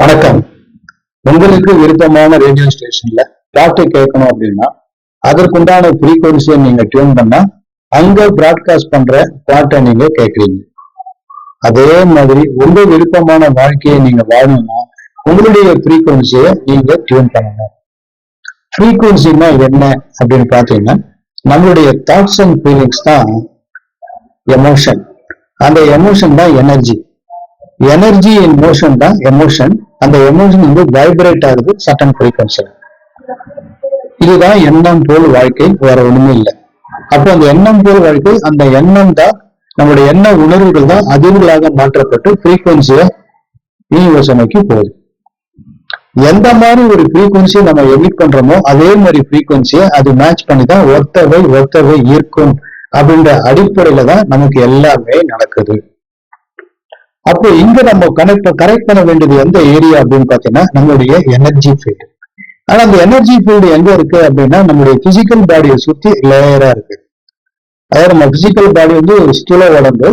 வணக்கம். உங்களுக்கு விருப்பமான ரேடியோ ஸ்டேஷன்ல பாட்டை கேட்கணும் அப்படின்னா அதற்குண்டான ஃப்ரீக்வன்சியை நீங்க டியூன் பண்ணா அங்க பிராட்காஸ்ட் பண்ற பாட்டை நீங்க கேட்கறீங்க. அதே மாதிரி உங்க விருப்பமான வாழ்க்கையை நீங்க வாழணும்னா உங்களுடைய ஃப்ரீக்வன்சியை நீங்க டியூன் பண்ணணும். ஃப்ரீக்வன்சினா என்ன அப்படின்னு பாத்தீங்கன்னா நம்மளுடைய தாட்ஸ் அண்ட் ஃபீலிங்ஸ் தான் எமோஷன் அந்த எமோஷன் தான் எனர்ஜி எனர்ஜி இன் மோஷன் தான் எமோஷன் அந்த எமோஷன் வந்து வைப்ரேட் ஆகுது சட்டன் ஃப்ரீக்வன்சியில் இதுதான் எண்ணம் போல் வாழ்க்கை வேற ஒண்ணுமே இல்லை. அப்போ அந்த எண்ணம் போல் வாழ்க்கை அந்த எண்ணம் தான் நம்மளுடைய எண்ண உணர்வுகள் தான் அதிர்வுகளாக மாற்றப்பட்டு ஃப்ரீக்வன்சியை யோசனைக்கு போகுது. எந்த மாதிரி ஒரு ஃப்ரீக்வன்சியை நம்ம எமிட் பண்றோமோ அதே மாதிரி ஃப்ரீக்வன்சியை அது மேட்ச் பண்ணி தான் ஒத்தவை ஒத்தவை ஈர்க்கும் அப்படின்ற அடிப்படையில தான் நமக்கு எல்லாமே நடக்குது. அப்போ இங்க நம்ம கனெக்ட் கரெக்ட் பண்ண வேண்டியது எந்த ஏரியா அப்படின்னு பாத்தீங்கன்னா நம்மளுடைய எனர்ஜி ஃபீல்டு ஆனா அந்த எனர்ஜி ஃபீல்டு எங்க இருக்கு அப்படின்னா நம்மளுடைய பிசிக்கல் பாடியை சுத்தி லேயரா இருக்கு. அதாவது நம்ம பிசிக்கல் பாடி வந்து ஒரு ஸ்தூல உடம்பு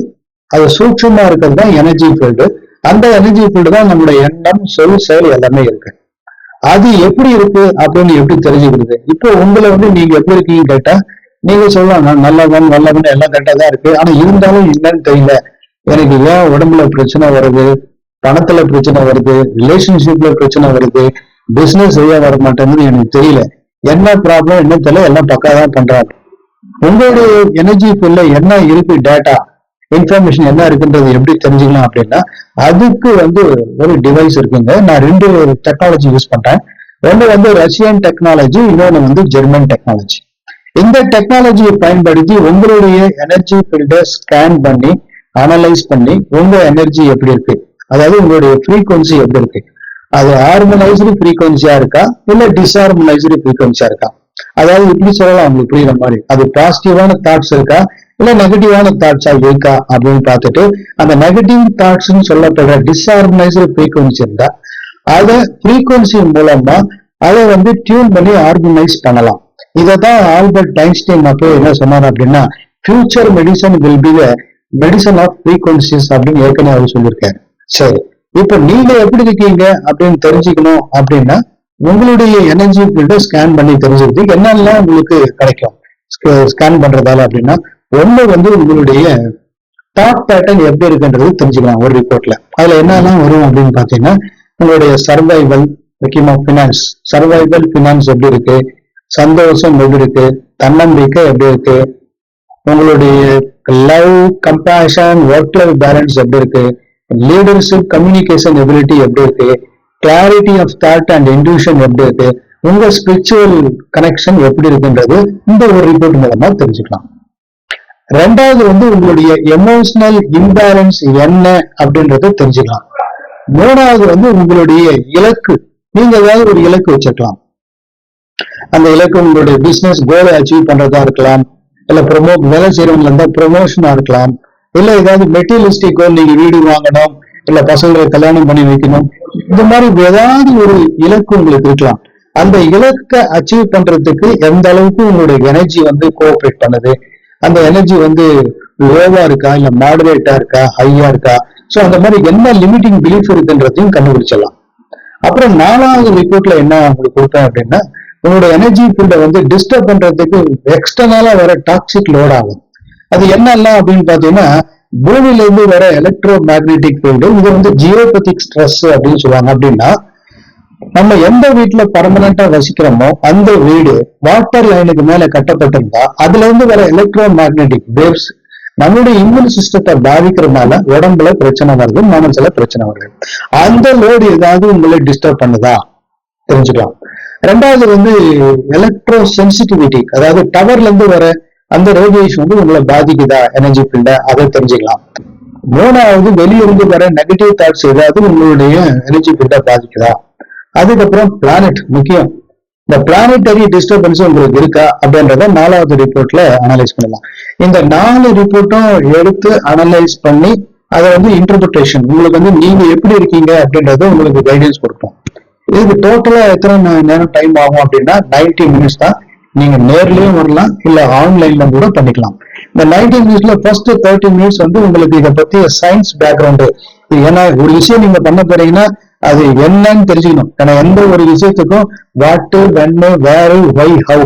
அது சூட்சமா இருக்கிறது தான் எனர்ஜி ஃபீல்டு அந்த எனர்ஜி ஃபீல்டு தான் நம்மளுடைய எண்ணம் சொல் செயல் எல்லாமே இருக்கு. அது எப்படி இருக்கு அப்படின்னு எப்படி தெரிஞ்சுக்கிறது? இப்போ உங்களை வந்து நீங்க எப்படி இருக்கீங்கன்னு கேட்டா நீங்க சொல்லலாம் நல்லவன் நல்லவன் எல்லாம் கரெக்டா தான் இருக்கு. ஆனா இருந்தாலும் என்னன்னு தெரியல. எனக்கு ஏன் உடம்புல பிரச்சனை வருது? பணத்துல பிரச்சனை வருது? ரிலேஷன்ஷிப்ல பிரச்சனை வருது? பிசினஸ் சரியா வர மாட்டேங்குது எனக்கு தெரியல. என்ன ப்ராப்ளம் என்ன தெரியல எல்லாம் பக்கா தான் பண்றாங்க. உங்களுடைய எனர்ஜி ஃபுல்ல என்ன இருக்கு டேட்டா இன்ஃபர்மேஷன் என்ன இருக்குன்றது எப்படி தெரிஞ்சுக்கலாம் அப்படின்னா அதுக்கு வந்து ஒரு டிவைஸ் இருக்குங்க. நான் ரெண்டு டெக்னாலஜி யூஸ் பண்றேன். ஒன்று வந்து ரஷ்யன் டெக்னாலஜி இன்னொன்று வந்து ஜெர்மன் டெக்னாலஜி இந்த டெக்னாலஜியை பயன்படுத்தி உங்களுடைய எனர்ஜி ஃபீல்டை ஸ்கேன் பண்ணி அனலைஸ் பண்ணி உங்க எனர்ஜி எப்படி இருக்கு? அதாவது உங்களுடைய ஃப்ரீக்வன்சி எப்படி இருக்கு? அது ஹார்மனைஸ்டு ஃப்ரீக்வன்சியா இருக்கா? இல்ல டிஸ்ஹார்மனைஸ்டு ஃப்ரீக்வன்சியா இருக்கா? அதாவது இப்படி சொல்லலாம் உங்களுக்கு புரியுற மாதிரி. அது பாசிட்டிவான தாட்ஸ் இருக்கா? இல்ல நெகட்டிவான தாட்ஸா இருக்கா? அப்படின்னு பார்த்துட்டு அந்த நெகட்டிவ் தாட்ஸ்ன்னு சொல்லப்படுற டிஸ்ஹார்மனைஸ்டு ஃப்ரீக்வன்சி இருந்தா அதை ஃப்ரீக்வன்சி மூலமா அதை வந்து டியூன் பண்ணி ஆர்கனைஸ் பண்ணலாம். இதை தான் ஆல்பர்ட் டைன்ஸ்டைன் அப்போ என்ன சொன்னார் அப்படின்னா future medicine will be medicine of frequencies அப்படின்னு ஏற்கனவே அவர் சொல்லியிருக்காரு. சரி இப்போ நீங்க எப்படி இருக்கீங்க அப்படின்னு தெரிஞ்சுக்கணும் அப்படின்னா உங்களுடைய எனர்ஜி ஃபீல்டை ஸ்கேன் பண்ணி தெரிஞ்சுக்கிறதுக்கு என்னெல்லாம் உங்களுக்கு கிடைக்கும்? ஸ்கேன் பண்றதால அப்படின்னா ஒண்ணு வந்து உங்களுடைய தாட் பேட்டர்ன் எப்படி இருக்குன்றது தெரிஞ்சுக்கலாம் ஒரு ரிப்போர்ட்ல அதுல என்னெல்லாம் வரும் அப்படின்னு பாத்தீங்கன்னா உங்களுடைய சர்வைவல் முக்கியமா பினான்ஸ் சர்வைவல் பினான்ஸ் எப்படி இருக்கு? சந்தோஷம் எப்படி இருக்கு? தன்னம்பிக்கை எப்படி இருக்கு? உங்களுடைய love compassion work life balance எப்படி இருக்கு? லீடர்ஷிப் கம்யூனிகேஷன் எபிலிட்டி எப்படி இருக்கு? Clarity of thought and intuition எப்படி இருக்கு? உங்க ஸ்பிரிச்சுவல் கனெக்ஷன் எப்படி இருக்குன்றது இந்த ஒரு ரிப்போர்ட் மூலமா தெரிஞ்சுக்கலாம். ரெண்டாவது வந்து உங்களுடைய எமோஷனல் இம்பேலன்ஸ் என்ன அப்படின்றத தெரிஞ்சுக்கலாம். மூணாவது வந்து உங்களுடைய இலக்கு. நீங்க ஏதாவது ஒரு இலக்கு வச்சுக்கலாம் அந்த இலக்கு உங்களுடைய பிசினஸ் கோலை அச்சீவ் பண்றதா இருக்கலாம். இல்ல ப்ரொமோ வேலை செய்யறவங்க இருந்தா ப்ரொமோஷனா இருக்கலாம். இல்ல ஏதாவது மெட்டீரியலிஸ்டிக் கோல் நீங்க வீடு வாங்கணும் இல்ல பசங்களை கல்யாணம் பண்ணி வைக்கணும். இந்த மாதிரி ஏதாவது ஒரு இலக்கு உங்களுக்கு இருக்கலாம். அந்த இலக்கை அச்சீவ் பண்றதுக்கு எந்த அளவுக்கு உங்களுடைய எனர்ஜி வந்து கோஆப்ரேட் பண்ணுது? அந்த எனர்ஜி வந்து லோவா இருக்கா இல்ல மாடரேட்டா இருக்கா ஹையா இருக்கா? சோ அந்த மாதிரி என்ன லிமிட்டிங் பிலீஃப் இருக்குன்றதையும் கண்டுபிடிச்சிடலாம். அப்புறம் நாலாவது ரிப்போர்ட்ல என்ன உங்களுக்கு கொடுத்தேன் அப்படின்னா உங்களோட எனர்ஜி ஃபீல்டை வந்து டிஸ்டர்ப் பண்றதுக்கு எக்ஸ்டர்னலா வர டாக்ஸிக் லோட் ஆகும். அது என்னெல்லாம் அப்படின்னு பாத்தீங்கன்னா பூமியில இருந்து வர எலக்ட்ரோ மேக்னெட்டிக் ஃபீல்டு இது வந்து ஜியோபதிக் ஸ்ட்ரெஸ் அப்படின்னு சொல்லுவாங்க. அப்படின்னா நம்ம எந்த வீட்டுல பர்மனண்டா வசிக்கிறோமோ அந்த வீடு வாட்டர் லைனுக்கு மேல கட்டப்பட்டிருந்தா அதுல இருந்து வர எலக்ட்ரோ மேக்னெட்டிக் வேவ்ஸ் நம்மளுடைய இம்யூன் சிஸ்டத்தை பாதிக்கிறதுனால உடம்புல பிரச்சனை வருது மனசுல பிரச்சனை வருது. அந்த லோடு ஏதாவது உங்களை டிஸ்டர்ப் பண்ணுதா? தெரிஞ்சுக்கலாம். ரெண்டாவது வந்து எலக்ட்ரோ சென்சிட்டிவிட்டி அதாவது டவர்ல இருந்து வர அந்த ரேடியேஷன் வந்து உங்களை பாதிக்குதா? எனர்ஜி ஃபீல்ட அதை தெரிஞ்சுக்கலாம். மூணாவது வெளியிருந்து வர நெகட்டிவ் தாட்ஸ் ஏதாவது உங்களுடைய எனர்ஜி ஃபீல்ட பாதிக்குதா? அதுக்கப்புறம் பிளானட் முக்கியம். இந்த பிளானட்டரி டிஸ்டர்பன்ஸ் உங்களுக்கு இருக்கா? அப்படின்றத நாலாவது ரிப்போர்ட்ல அனலைஸ் பண்ணலாம். இந்த நாலு ரிப்போர்ட்டும் எடுத்து அனலைஸ் பண்ணி அதை வந்து இன்டர்பிரிட்டேஷன் உங்களுக்கு வந்து நீங்க எப்படி இருக்கீங்க அப்படின்றத உங்களுக்கு கைடன்ஸ் கொடுப்போம் இதுக்கு டோட்டலா எத்தனை நேரம் டைம் ஆகும் அப்படின்னா 90 மினிட்ஸ் தான். நீங்க நேர்லயும் வரலாம் இல்ல ஆன்லைன்ல கூட பண்ணிக்கலாம். இந்த 90 மினிட்ஸ்ல ஃபர்ஸ்ட் தேர்ட்டி மினிட்ஸ் வந்து உங்களுக்கு இதை பத்தி சயின்ஸ் பேக்ரவுண்டு ஏன்னா ஒரு விஷயம் நீங்க பண்ண போறீங்கன்னா அது என்னன்னு தெரிஞ்சுக்கணும். ஏன்னா எந்த ஒரு விஷயத்துக்கும் வாட்டு வென்னு வேறு ஒய் ஹவு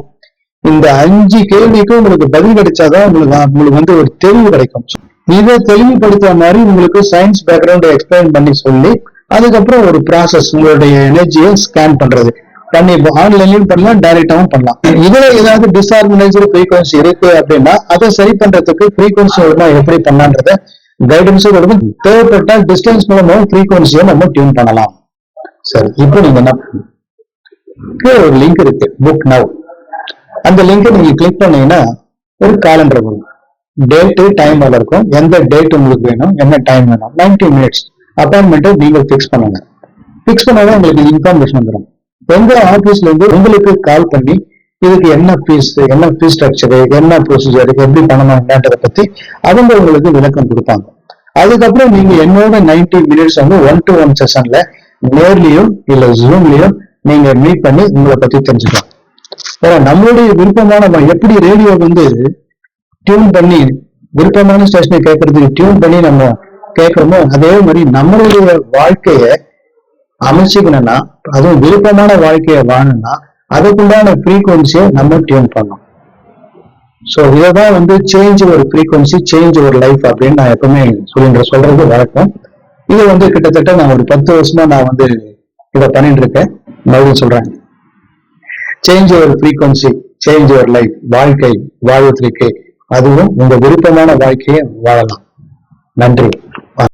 இந்த அஞ்சு கேள்விக்கும் உங்களுக்கு பதில் கிடைச்சாதான் உங்களுக்கு உங்களுக்கு வந்து ஒரு தெளிவு கிடைக்கும். இதை தெளிவுபடுத்துற மாதிரி உங்களுக்கு சயின்ஸ் பேக்ரவுண்ட் எக்ஸ்பிளைன் பண்ணி சொல்லி அதுக்கப்புறம் ஒரு ப்ராசஸ் உங்களுடைய எனர்ஜியை ஸ்கேன் பண்றது. பண்ணி ஆன்லைன்லயும் பண்ணலாம் டைரக்டாவும் பண்ணலாம். இதுல ஏதாவது டிஸ்ஆர்கனைஸ்டு ஃப்ரீக்வன்சி இருக்கு அப்படின்னா அதை சரி பண்றதுக்கு ஃப்ரீக்வன்சி எப்படி பண்ணலான்றத கைடன்ஸும் கொடுக்கும் தேவைப்பட்ட டிஸ்டன்ஸ் மூலமாவும் ஃப்ரீக்வன்சியை நம்ம டியூன் பண்ணலாம். சரி இப்போ நீங்க என்ன ஒரு லிங்க் இருக்கு புக் நவ் அந்த லிங்கை நீங்க கிளிக் பண்ணீங்கன்னா ஒரு காலண்டர் வரும். டேட்டு டைம் அதில் இருக்கும். எந்த டேட் உங்களுக்கு வேணும் என்ன டைம் வேணும்? 90 மினிட்ஸ் அப்பாயின்மெண்ட்டை நீங்க ஃபிக்ஸ் பண்ணுங்க. ஃபிக்ஸ் பண்ணாதான் உங்களுக்கு இன்ஃபர்மேஷன் வந்துடும் எங்க ஆபீஸ்ல இருந்து உங்களுக்கு கால் பண்ணி இதுக்கு என்ன ஃபீஸ் என்ன ஃபீஸ் ஸ்ட்ரக்சரு என்ன ப்ரொசீஜர் எப்படி பண்ணணும்ன்றத பத்தி அவங்க உங்களுக்கு விளக்கம் கொடுப்பாங்க. அதுக்கப்புறம் நீங்க என்னோட 90 மினிட்ஸ் வந்து ஒன் டு ஒன் செஷன்ல நேர்லயும் இல்ல ஜூம்லயும் நீங்க மீட் பண்ணி உங்களை பத்தி தெரிஞ்சுக்கலாம். ஏன்னா நம்மளுடைய விருப்பமான எப்படி ரேடியோ வந்து டியூன் பண்ணி விருப்பமான ஸ்டேஷனை கேட்கறதுக்கு டியூன் பண்ணி நம்ம கேட்கிறோமோ அதே மாதிரி நம்மளுடைய வாழ்க்கைய அமைச்சுக்கணும்னா அதுவும் விருப்பமான வாழ்க்கையை வாழணும்னா அதுக்குண்டான ஃப்ரீக்குவன்சியை நம்ம டியூன் பண்ணோம் ஸோ இதைதான் வந்து சேஞ்ச் ஒரு ஃப்ரீக்குவன்சி சேஞ்ச் ஒரு லைஃப் அப்படின்னு நான் எப்பவுமே சொல்லின்ற சொல்றது வழக்கம். இது வந்து கிட்டத்தட்ட நான் ஒரு பத்து வருஷமா நான் வந்து இதை பண்ணிட்டு இருக்கேன். மறுபடியும் சொல்றேன். சேஞ்ச் ஒரு ஃப்ரீக்குவன்சி சேஞ்ச் ஒரு லைஃப் வாழ்க்கை வாழ்வதற்கு அதுவும் உங்க விருப்பமான வாழ்க்கையை வாழலாம். நன்றி.